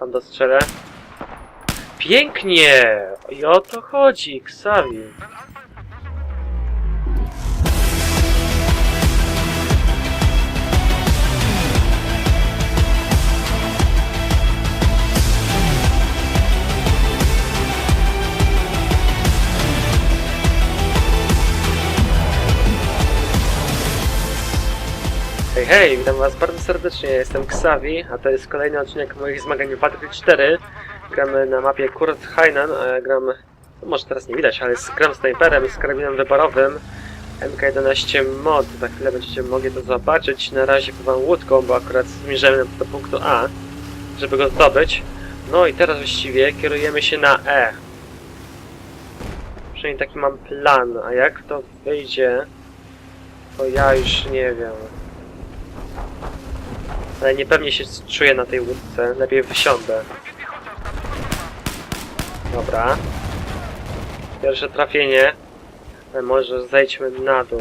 Tam dostrzelę. Pięknie! I o to chodzi, Xavi. Hej, witam was bardzo serdecznie, jestem Xavi, a to jest kolejny odcinek moich zmagań w Battlefield 4. Gramy na mapie Kurt Hainan, a ja gram, no może teraz nie widać, ale z, gram snajperem z karabinem wyborowym MK11 mod, za chwilę będziecie mogli to zobaczyć. Na razie pływam łódką, bo akurat zmierzamy do punktu A, żeby go zdobyć. No i teraz właściwie kierujemy się na E. Przynajmniej taki mam plan, a jak to wyjdzie, to ja już nie wiem. Ale niepewnie się czuję na tej łódce. Lepiej wysiądę. Dobra. Pierwsze trafienie. Może zejdźmy na dół.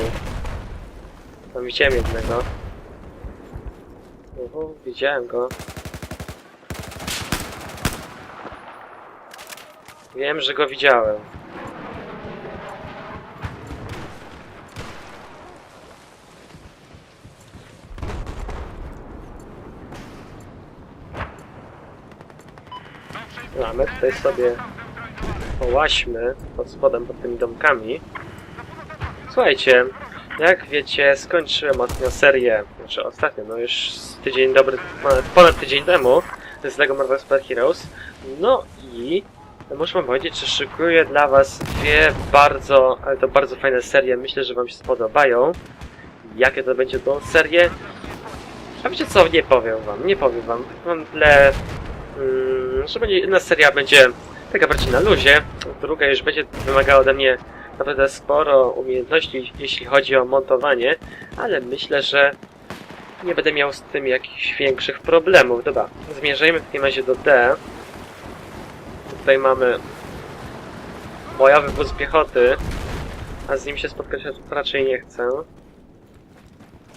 Tam widziałem jednego. Uhu, widziałem go. Wiem, że go widziałem. No, a my tutaj sobie połaśmy pod spodem, pod tymi domkami. Słuchajcie, jak wiecie, skończyłem ostatnią serię, znaczy ostatnio, no już tydzień dobry, ponad tydzień temu z LEGO Marvel Super Heroes. No i muszę wam powiedzieć, że szykuję dla was dwie bardzo, ale to bardzo fajne serie, myślę, że wam się spodobają. Jakie to będzie to serie? A wiecie co, nie powiem wam, nie powiem wam. Mam tyle Mm, że będzie jedna seria będzie taka bardziej na luzie, druga już będzie wymagała ode mnie naprawdę sporo umiejętności, jeśli chodzi o montowanie, ale myślę, że nie będę miał z tym jakichś większych problemów. Dobra, zmierzajmy w takim razie do D. Tutaj mamy bojowy wóz piechoty, a z nim się spotkać raczej nie chcę.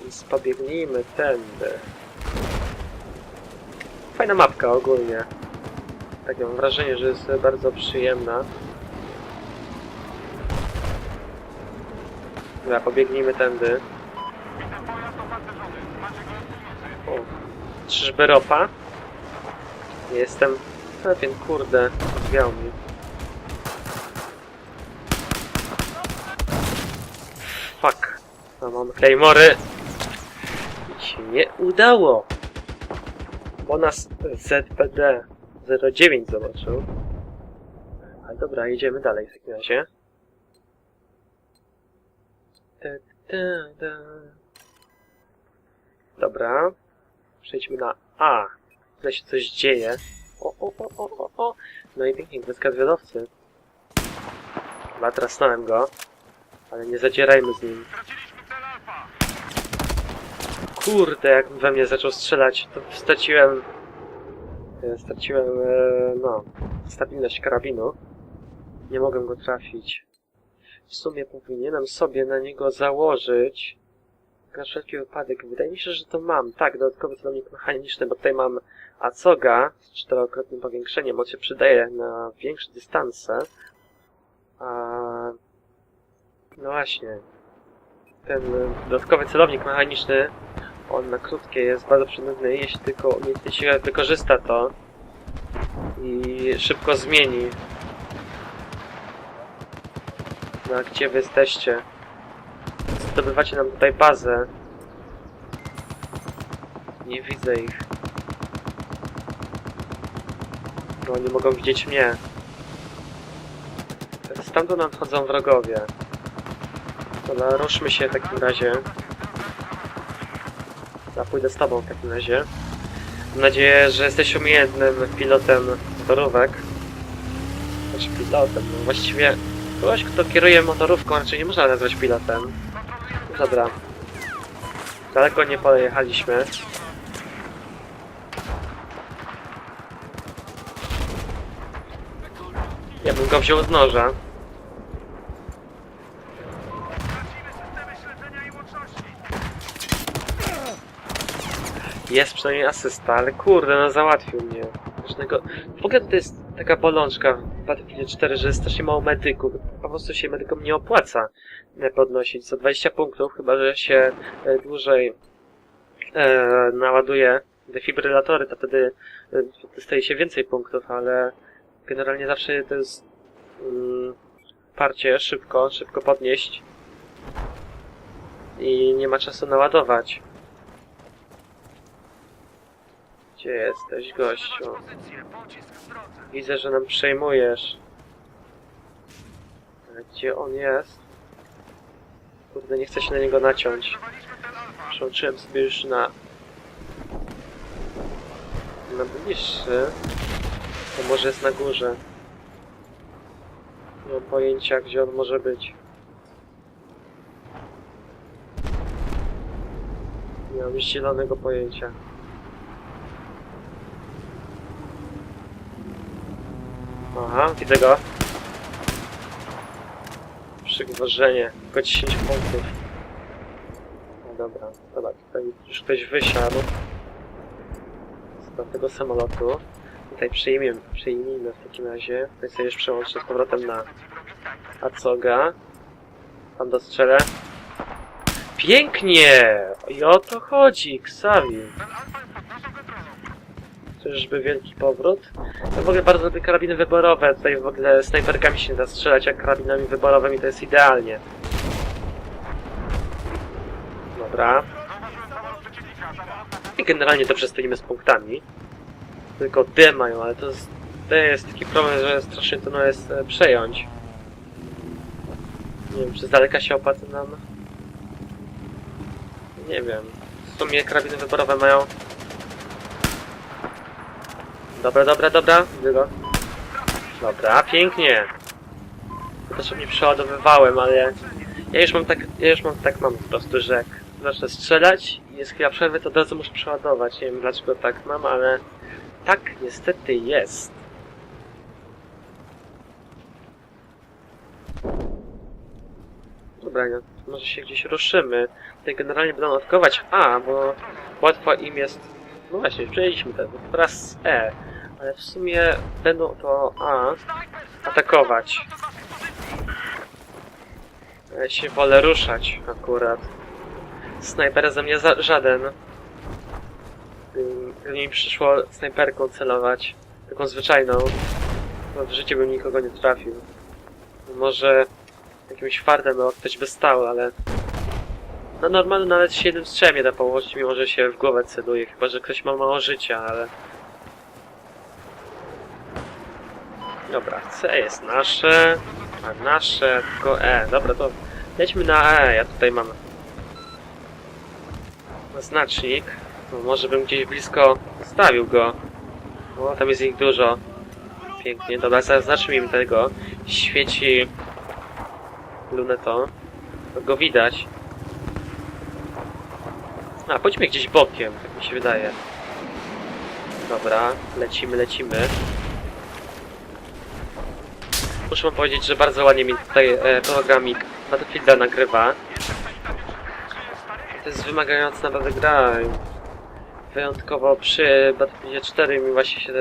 Więc pobiegnijmy tędy. Fajna mapka ogólnie. Tak mam wrażenie, że jest bardzo przyjemna. Dobra, pobiegnijmy tędy. O, czyżby ropa? Nie jestem pewien, kurde, odwiał mi. Fuck. No, mam Claymory. I się nie udało bo nas ZPD 09 zobaczył. Ale dobra, jedziemy dalej w takim razie. Ta, ta, ta. Dobra. Przejdźmy na A. Tutaj się coś dzieje. O, o, o, o, o, o. No i pięknie, wyskaz zwiadowcy. Chyba trasnąłem go. Ale nie zadzierajmy z nim. Kurde, jak we mnie zaczął strzelać, to straciłem... e, Straciłem, e, no, stabilność karabinu. Nie mogłem go trafić. W sumie powinienem sobie na niego założyć na wszelki wypadek. Wydaje mi się, że to mam. Tak, dodatkowy celownik mechaniczny, bo tutaj mam Acoga z czterokrotnym powiększeniem. On się przydaje na większe dystanse. A... No właśnie. Ten dodatkowy celownik mechaniczny on na krótkie jest bardzo przydatny, jeśli tylko umiejętnie siłę wykorzysta to i szybko zmieni. No a gdzie wy jesteście? Zdobywacie nam tutaj bazę. Nie widzę ich. No nie mogą widzieć mnie. Stamtąd nadchodzą wrogowie. Dobra, ruszmy się w takim razie. Pójdę z tobą w takim razie. Mam nadzieję, że jesteś umiejętnym pilotem motorówek. Znaczy pilotem, no właściwie kogoś, kto kieruje motorówką raczej nie można nazwać pilotem. Dobra. Daleko nie pojechaliśmy. Ja bym go wziął z noża. Jest przynajmniej asysta, ale kurde, no załatwił mnie. W ogóle to jest taka bolączka w Battlefield 4, że jest strasznie mało medyków. Po prostu się medykom nie opłaca e, podnosić co 20 punktów, chyba że się e, dłużej e, naładuje defibrylatory, to wtedy e, dostaje się więcej punktów, ale generalnie zawsze to jest mm, parcie szybko, szybko podnieść i nie ma czasu naładować. Gdzie jesteś, gościu? Widzę, że nam przejmujesz. Gdzie on jest? Kurde, nie chcę się na niego naciąć. Przełączyłem sobie już na... Na bliższy. To może jest na górze. Nie mam pojęcia, gdzie on może być. Nie mam zielonego pojęcia. Aha, widzę go. Przygwożenie, tylko 10 punktów. No dobra, dobra, tutaj już ktoś wysiadł z tego samolotu. Tutaj przyjmijmy, przyjmijmy w takim razie. Tutaj sobie już przełączę z powrotem na Azoga. Tam dostrzelę. Pięknie! I o to chodzi, Xavi. Czyżby wielki powrót? Ja w ogóle bardzo lubię karabiny wyborowe. Tutaj w ogóle snajperkami się nie da strzelać, jak karabinami wyborowymi to jest idealnie. Dobra. I generalnie dobrze stoimy z punktami. Tylko D mają, ale to jest, to jest taki problem, że strasznie trudno jest e, przejąć. Nie wiem, czy z daleka się opłaca nam. Nie wiem. W sumie karabiny wyborowe mają Dobra, dobra, dobra. Widzę go. Dobra, pięknie. To też mnie przeładowywałem, ale ja już mam tak, ja już mam tak mam po prostu, że jak zacznę strzelać i jest chwila przerwy, to od razu muszę przeładować. Nie wiem dlaczego tak mam, ale tak niestety jest. Dobra, może się gdzieś ruszymy. Tutaj generalnie będą atakować A, bo łatwo im jest... No właśnie, przejęliśmy to, teraz E. Ale w sumie będą to A atakować. Ja się wolę ruszać akurat. Snajper ze mnie za żaden. Gdyby mi przyszło snajperką celować, taką zwyczajną, to w życiu bym nikogo nie trafił. Może jakimś fardem no, ktoś by stał, ale... No normalnie nawet się jednym strzem nie da położyć, mimo że się w głowę celuje, chyba że ktoś ma mało życia, ale... Dobra, C jest nasze, a nasze tylko E. Dobra, to lećmy na E. Ja tutaj mam znacznik. No, może bym gdzieś blisko stawił go. Bo tam jest ich dużo. Pięknie. Dobra, zaznaczmy im tego. Świeci lunetą. To go widać. A, pójdźmy gdzieś bokiem, tak mi się wydaje. Dobra, lecimy, lecimy. Muszę wam powiedzieć, że bardzo ładnie mi tutaj e, programik Battlefielda nagrywa. To jest wymagająca naprawdę gra. Wyjątkowo przy Battlefieldzie 4 mi właśnie się...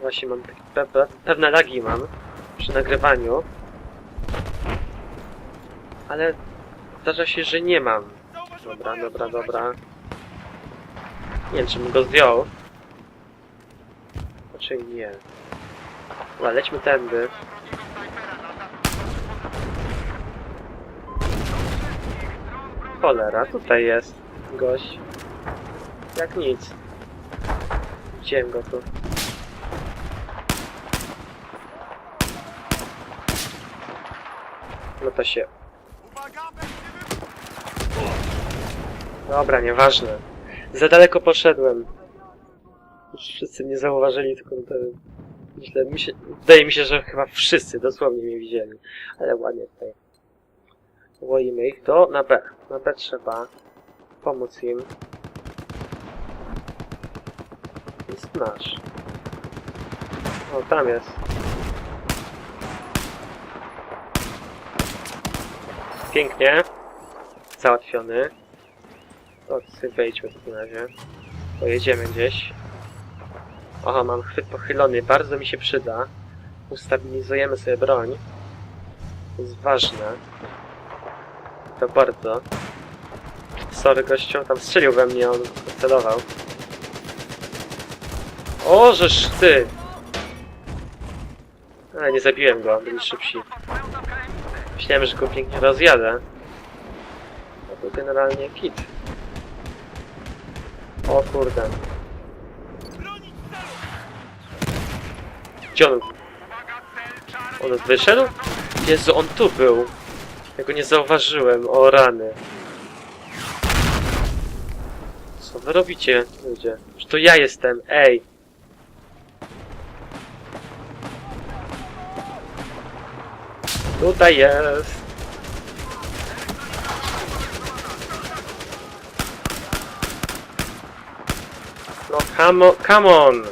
Właśnie mam pe pe pewne lagi mam przy nagrywaniu. Ale zdarza się, że nie mam. Dobra, dobra, dobra. Nie wiem, czy bym go zdjął. Raczej nie. Dobra, lećmy tędy. Cholera, tutaj jest gość. Jak nic. Widziałem go tu. No to się... Dobra, nieważne. Za daleko poszedłem. Już wszyscy mnie zauważyli, tylko to... Myślę, mi się, wydaje mi się, że chyba wszyscy dosłownie mnie widzieli. Ale ładnie tutaj. Łoimy ich. To na B. Na B trzeba pomóc im. Jest nasz. O, tam jest. Pięknie. Załatwiony. To sobie wejdźmy w takim razie. Pojedziemy gdzieś. Oho, mam chwyt pochylony, bardzo mi się przyda. Ustabilizujemy sobie broń. To jest ważne. To bardzo. Sorry gościu, tam strzelił we mnie, on celował. O, żeż ty! Ale nie zabiłem go, byli szybsi. Myślałem, że go pięknie rozjadę. No to generalnie kit. O kurde. Gdzie on? On wyszedł? Jezu, on tu był. Ja go nie zauważyłem, o rany. Co wy robicie, ludzie? Że to ja jestem, ej! Tutaj jest! No come on, come on!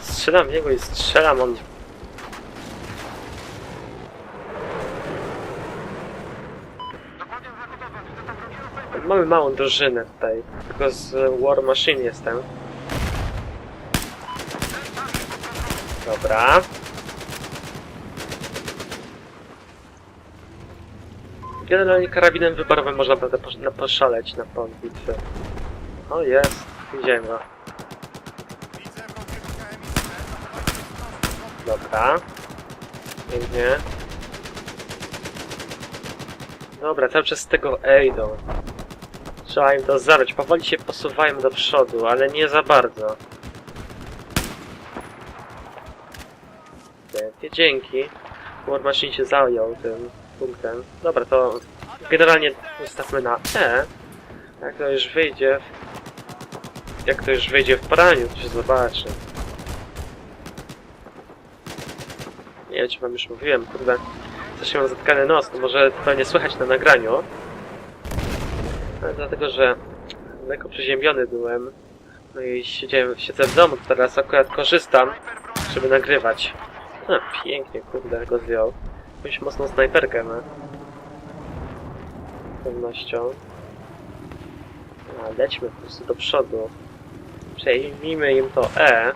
Strzelam w niego i strzelam, on... Mamy małą drużynę tutaj, tylko z War Machine jestem. Dobra. Generalnie karabinem wyborowym można naprawdę posz- na- poszaleć na pol bitwy. O jest, widziałem go. Dobra. Pięknie. Dobra, cały czas z tego idą. Trzeba im to zabrać. Powoli się posuwają do przodu, ale nie za bardzo. Wielkie dzięki. War Machine się zajął tym punktem. Dobra, to generalnie ustawmy na E. Jak to już wyjdzie w... Jak to już wyjdzie w praniu, to się zobaczy. Nie wiem, czy wam już mówiłem, kurde. Też mam zatkany nos, to może pewnie słychać na nagraniu. Ale dlatego, że lekko przeziębiony byłem. No i siedziałem, siedzę w domu, teraz akurat korzystam, żeby nagrywać. No, pięknie, kurde, go zdjął. Jakąś mocną snajperkę. Z pewnością. A, lećmy po prostu do przodu. Przejmijmy im to E.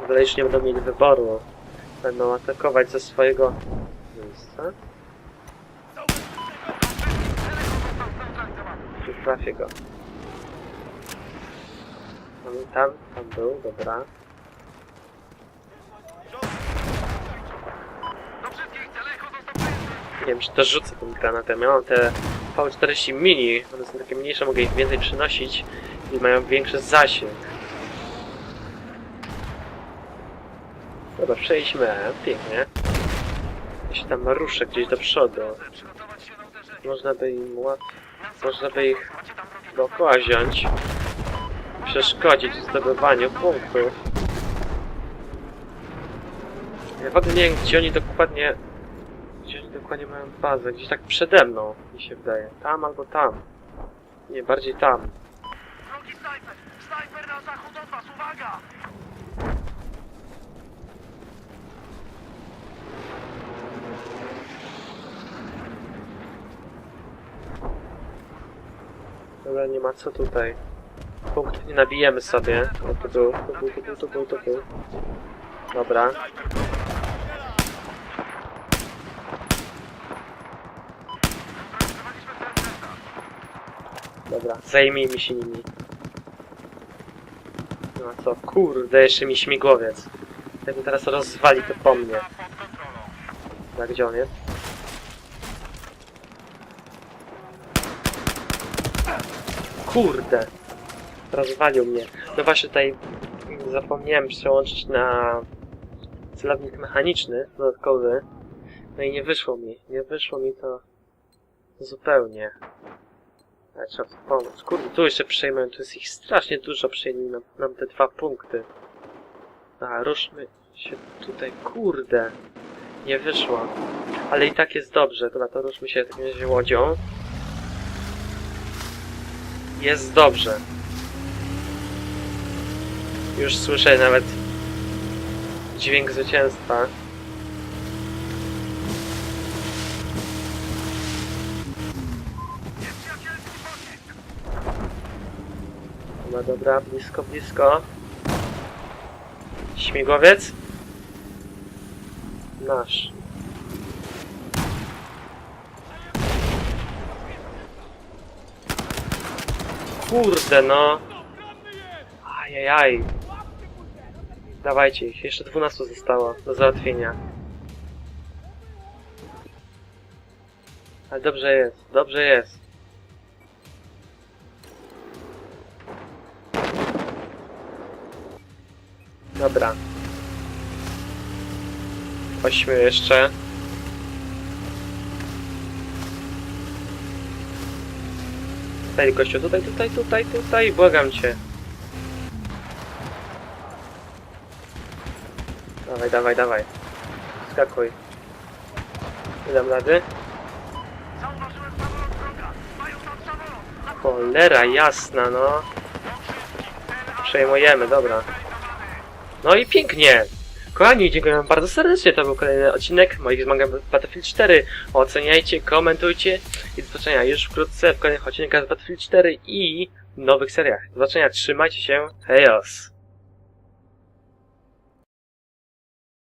W ogóle już nie będą mieli wyboru. Będą atakować ze swojego miejsca. Nie trafię go. Tam, tam był, dobra. Nie wiem, czy też rzucę tym granatem. Ja mam te V40 mini, one są takie mniejsze, mogę ich więcej przynosić i mają większy zasięg. Dobra, przejdźmy, pięknie. Się tam ruszę gdzieś do przodu. Można by im. Można by ich dookoła wziąć. Przeszkodzić w zdobywaniu punktów. Ja w ogóle nie wiem, gdzie oni dokładnie... Gdzie oni dokładnie mają bazę. Gdzieś tak przede mną, mi się wydaje. Tam albo tam. Nie, bardziej tam. Drogi snajper! Snajper na zachód od was, uwaga! Dobra, nie ma co tutaj. Punkt nie nabijemy sobie. O, tu był, tu był, tu był, tu był, tu był. Dobra. Dobra, zajmijmy się nimi. No a co? Kurde, jeszcze mi śmigłowiec. Jak mnie teraz rozwali, to po mnie. Tak, gdzie on jest? Kurde! Rozwalił mnie. No właśnie tutaj zapomniałem przełączyć na celownik mechaniczny, dodatkowy. No i nie wyszło mi. Nie wyszło mi to zupełnie. Ale trzeba tu pomóc. Kurde, tu jeszcze przejmę, tu jest ich strasznie dużo, przejmij nam, nam te dwa punkty. A, ruszmy się tutaj, kurde. Nie wyszło. Ale i tak jest dobrze, dobra, to ruszmy się w takim razie łodzią. Jest dobrze. Już słyszę nawet dźwięk zwycięstwa. No dobra, blisko, blisko. Śmigłowiec? Nasz. Kurde no. Ajajaj. Dawajcie jeszcze 12 zostało do załatwienia. Ale dobrze jest, dobrze jest. Dobra. Ośmiu jeszcze. Tutaj gościu, tutaj, tutaj, tutaj, tutaj, błagam cię. Dawaj, dawaj, dawaj. Skakuj. Nie dam rady. Cholera jasna, no. Przejmujemy, dobra. No i pięknie! Kochani, dziękuję wam bardzo serdecznie. To był kolejny odcinek moich zmagań Battlefield 4. Oceniajcie, komentujcie i do zobaczenia już wkrótce w kolejnych odcinkach z Battlefield 4 i nowych seriach. Do zobaczenia, trzymajcie się, hejos!